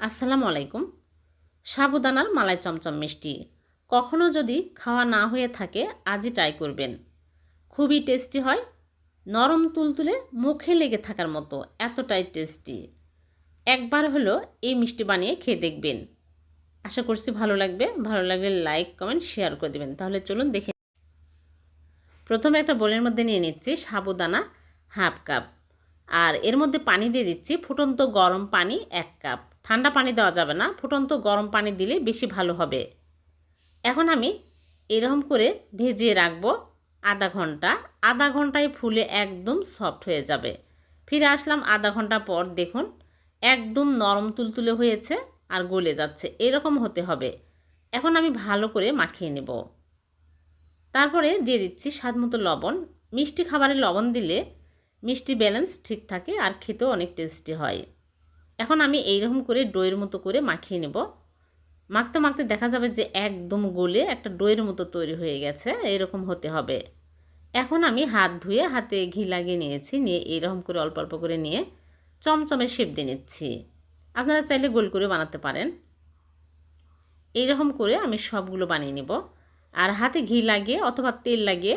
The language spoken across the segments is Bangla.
আসসালামু আলাইকুম। সাবুদানার মালাই চমচম মিষ্টি। কখনও যদি খাওয়া না হয়ে থাকে, আজই ট্রাই করবেন। খুবই টেস্টি হয়। নরম তুলতুলে মুখে লেগে থাকার মতো, এতটাই টেস্টি একবার হলো এই মিষ্টি বানিয়ে খেয়ে দেখবেন। আশা করছি ভালো লাগবে। ভালো লাগলে লাইক কমেন্ট শেয়ার করে দেবেন। তাহলে চলুন দেখে প্রথমে একটা বোলের মধ্যে নিয়ে নিচ্ছি সাবুদানা হাফ কাপ আর এর মধ্যে পানি দিয়ে দিচ্ছি ফুটন্ত গরম পানি এক কাপ। ঠান্ডা পানি দেওয়া যাবে না, ফুটন্ত গরম পানি দিলে বেশি ভালো হবে। এখন আমি এরকম করে ভেজিয়ে রাখব আধা ঘণ্টা। আধা ঘন্টায় ফুলে একদম সফট হয়ে যাবে। ফিরে আসলাম আধা ঘণ্টা পর, দেখুন একদম নরম তুলতুলে হয়েছে আর গলে যাচ্ছে। এরকম হতে হবে। এখন আমি ভালো করে মাখিয়ে নেব। তারপরে দিয়ে দিচ্ছি স্বাদ মতো লবণ। মিষ্টি খাবারে লবণ দিলে মিষ্টি ব্যালেন্স ঠিক থাকে আর খেতেও অনেক টেস্টি হয়। এখন আমি এইরকম করে ডোয়ের মতো করে মাখিয়ে নেব। মাখতে মাখতে দেখা যাবে যে একদম গলে একটা ডোয়ের মতো তৈরি হয়ে গেছে, এরকম হতে হবে। এখন আমি হাত ধুয়ে হাতে ঘি লাগিয়ে নিয়েছি, নিয়ে এইরকম করে অল্প অল্প করে নিয়ে চমচমের শেপ দিয়ে নিচ্ছি। আপনারা চাইলে গোল করে বানাতে পারেন। এইরকম করে আমি সবগুলো বানিয়ে নেব। আর হাতে ঘি লাগিয়ে অথবা তেল লাগিয়ে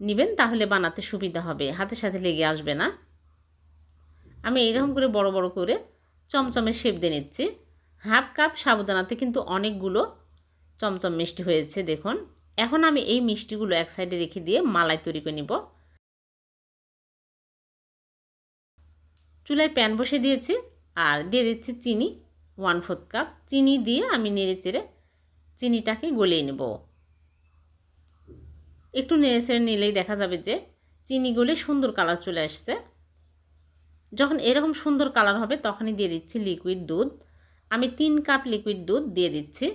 নেবেন, তাহলে বানাতে সুবিধা হবে। হাতের সাথে লেগে আসবে না। আমি এইরকম করে বড় বড় করে চমচমের শেপ দিয়ে নিচ্ছি। হাফ কাপ সাবুদানাতে কিন্তু অনেকগুলো চমচম মিষ্টি হয়েছে, দেখুন। এখন আমি এই মিষ্টিগুলো এক সাইডে রেখে দিয়ে মালাই তৈরি করে নিব। চুলায় প্যান বসে দিয়েছি আর দিয়ে দিচ্ছি চিনি, ওয়ান ফোর্থ কাপ। চিনি দিয়ে আমি নেড়ে চেড়ে চিনিটাকে গলিয়ে নেব। একটু নেড়ে নিলেই দেখা যাবে যে চিনি গলে সুন্দর কালার চলে আসছে। যখন এরকম সুন্দর কালার হবে তখনই দিয়ে দিচ্ছি লিকুইড দুধ। আমি তিন কাপ লিকুইড দুধ দিয়ে দিচ্ছি।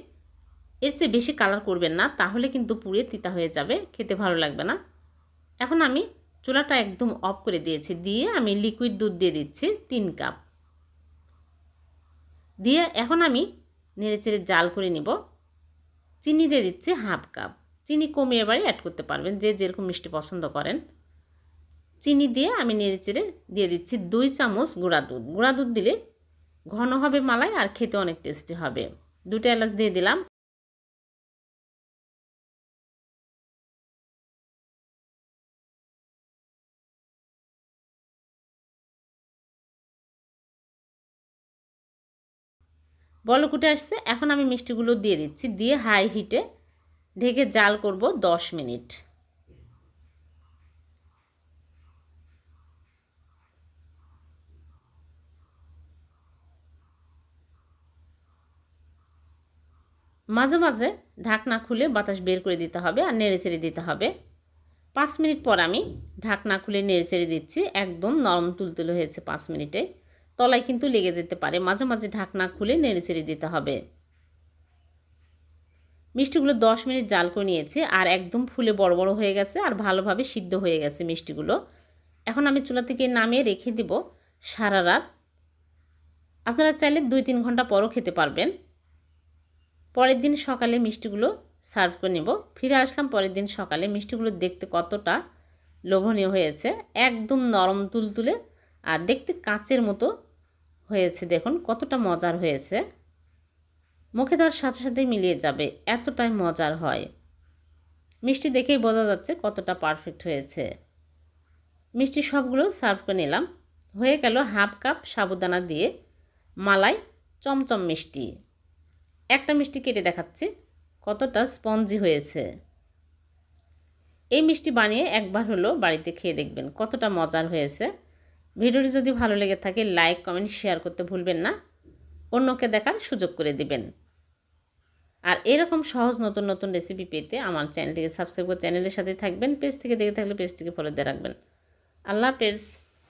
এর চেয়ে বেশি কালার করবেন না, তাহলে কিন্তু পুড়ে তিতা হয়ে যাবে, খেতে ভালো লাগবে না। এখন আমি চুলাটা একদম অফ করে দিয়েছি, দিয়ে আমি লিকুইড দুধ দিয়ে দিচ্ছি তিন কাপ। দিয়ে এখন আমি নেড়ে চেড়ে জাল করে নিব। চিনি দিয়ে দিচ্ছি হাফ কাপ। চিনি কমিয়ে এবারে অ্যাড করতে পারবেন, যে যেরকম মিষ্টি পছন্দ করেন। চিনি দিয়ে আমি নেড়ে চেড়ে দিয়ে দিচ্ছি দুই চামচ গুঁড়া দুধ। গুঁড়া দুধ দিলে ঘন হবে মালাই আর খেতে অনেক টেস্টি হবে। দুটো এলাচ দিয়ে দিলাম। বলকুটে আসছে, এখন আমি মিষ্টিগুলো দিয়ে দিচ্ছি। দিয়ে হাই হিটে ঢেকে জাল করব দশ মিনিট। মাঝে মাঝে ঢাকনা খুলে বাতাস বের করে দিতে হবে আর নেড়ে চেড়ে দিতে হবে। পাঁচ মিনিট পর আমি ঢাকনা খুলে নেড়ে চেড়ে দিচ্ছি, একদম নরম তুলতুলে হয়েছে পাঁচ মিনিটে। তলায় কিন্তু লেগে যেতে পারে, মাঝে মাঝে ঢাকনা খুলে নেড়ে চেড়ে দিতে হবে। মিষ্টিগুলো দশ মিনিট জাল করে নিয়েছি আর একদম ফুলে বড় বড় হয়ে গেছে আর ভালোভাবে সিদ্ধ হয়ে গেছে মিষ্টিগুলো। এখন আমি চুলা থেকে নামিয়ে রেখে দিব সারা রাত। আপনারা চাইলে দুই তিন ঘণ্টা পরও খেতে পারবেন। পরের দিন সকালে মিষ্টিগুলো সার্ভ করে নেব। ফিরে আসলাম পরের দিন সকালে। মিষ্টিগুলো দেখতে কতটা লোভনীয় হয়েছে। একদম নরম তুলতুলে আর দেখতে কাঁচের মতো হয়েছে। দেখুন কতটা মজার হয়েছে। মুখে দেওয়ার সাথে সাথে মিলিয়ে যাবে, এতটাই মজার হয়। মিষ্টি দেখেই বোঝা যাচ্ছে কতটা পারফেক্ট হয়েছে। মিষ্টি সবগুলো সার্ভ করে নিলাম। হয়ে গেল হাফ কাপ সাবুদানা দিয়ে মালাই চমচম মিষ্টি। একটা মিষ্টি কেটে দেখাচ্ছি, কতটা স্পঞ্জি হয়েছে। এই মিষ্টি বানিয়ে একবার হলো বাড়িতে খেয়ে দেখবেন, কতটা মজার হয়েছে। ভিডিওটি যদি ভালো লেগে থাকে লাইক কমেন্ট শেয়ার করতে ভুলবেন না। অন্যকে দেখার সুযোগ করে দিবেন। আর এরকম সহজ নতুন নতুন রেসিপি পেতে আমার চ্যানেলটিকে সাবস্ক্রাইব করে চ্যানেলের সাথে থাকবেন। পেজ থেকে দেখে থাকলে পেজটিকে ফলো দিয়ে রাখবেন। আল্লাহ হাফেজ।